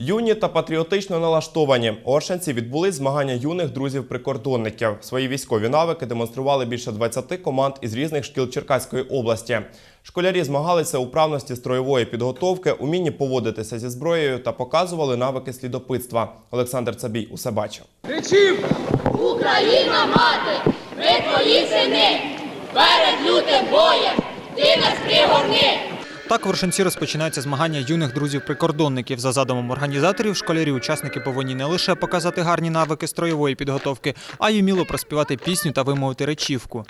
Юні та патріотично налаштовані оршанці відбули змагання юних друзів-прикордонників. Свої військові навики демонстрували більше 20 команд із різних шкіл Черкаської області. Школярі змагалися у правності строєвої підготовки, умінні поводитися зі зброєю та показували навики слідопитства. Олександр Цабій усе бачив. Україна мати, ми твої сини, перед лютим боєм ти нас пригорни. Так в Оршанці розпочинаються змагання юних друзів-прикордонників. За задумом організаторів, школярі учасники повинні не лише показати гарні навики строєвої підготовки, а й уміло проспівати пісню та вимовити речівку.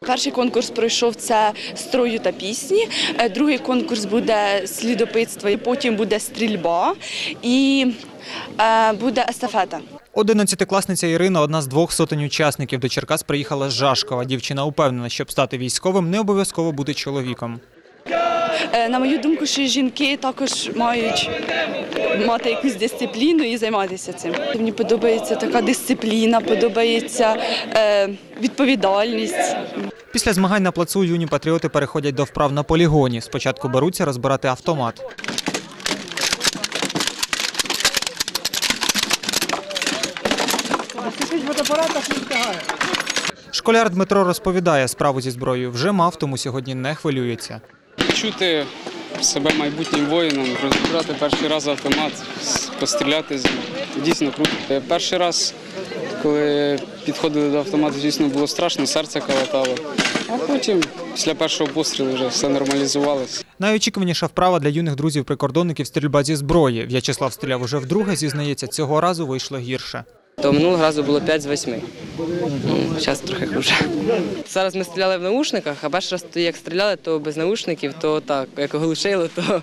Перший конкурс пройшов це строю та пісні. Е, Другий конкурс буде слідопитство, і потім буде стрільба і е, буде естафета. Одинадцятикласниця Ірина одна з двох сотень учасників. До Черкас приїхала з Жашкова. Дівчина упевнена, щоб стати військовим, не обов'язково бути чоловіком. Е, На мою думку, що жінки також мають мати якусь дисципліну і займатися цим. Мені подобається така дисципліна, подобається е, відповідальність. Після змагань на плацу юні патріоти переходять до вправ на полігоні. Спочатку беруться розбирати автомат. Школяр Дмитро розповідає, справу зі зброєю вже мав, тому сьогодні не хвилюється. Чути себе майбутнім воїном, розібрати перший раз автомат, постріляти. Дійсно круто. Е, Перший раз, коли підходили до автомату, звісно, було страшно, серце калатало. А потім, після першого пострілу, вже все нормалізувалося. Найочікуваніша вправа для юних друзів-прикордонників стрільба зі зброї. В'ячеслав стріляв уже вдруге, зізнається, цього разу вийшло гірше. То минулого разу було 5 з 8. Зараз трохи хуже. Зараз ми стріляли в наушниках, а перший раз то як стріляли, то без наушників, то так, як оглушило, то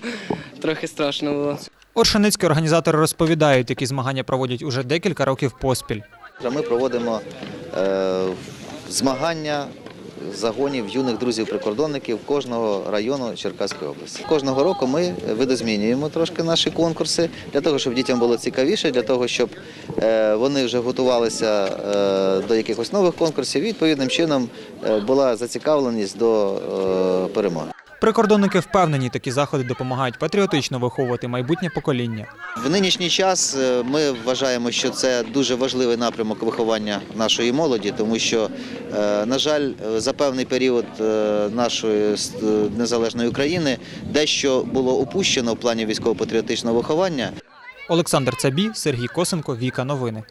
трохи страшно було. Оршаницькі організатори розповідають, такі змагання проводять уже декілька років поспіль. Ми проводимо е, змагання загонів юних друзів-прикордонників кожного району Черкаської області. Кожного року ми видозмінюємо трошки наші конкурси для того, щоб дітям було цікавіше, для того, щоб е, вони вже готувалися е, до якихось нових конкурсів і відповідним чином е, була зацікавленість до перемоги. Прикордонники впевнені, такі заходи допомагають патріотично виховувати майбутнє покоління. В нинішній час е, ми вважаємо, що це дуже важливий напрямок виховання нашої молоді, тому що, е, на жаль, за певний період е, нашої незалежної України дещо було упущено в плані військово-патріотичного виховання. Олександр Цабі, Сергій Косенко, Віка Новини.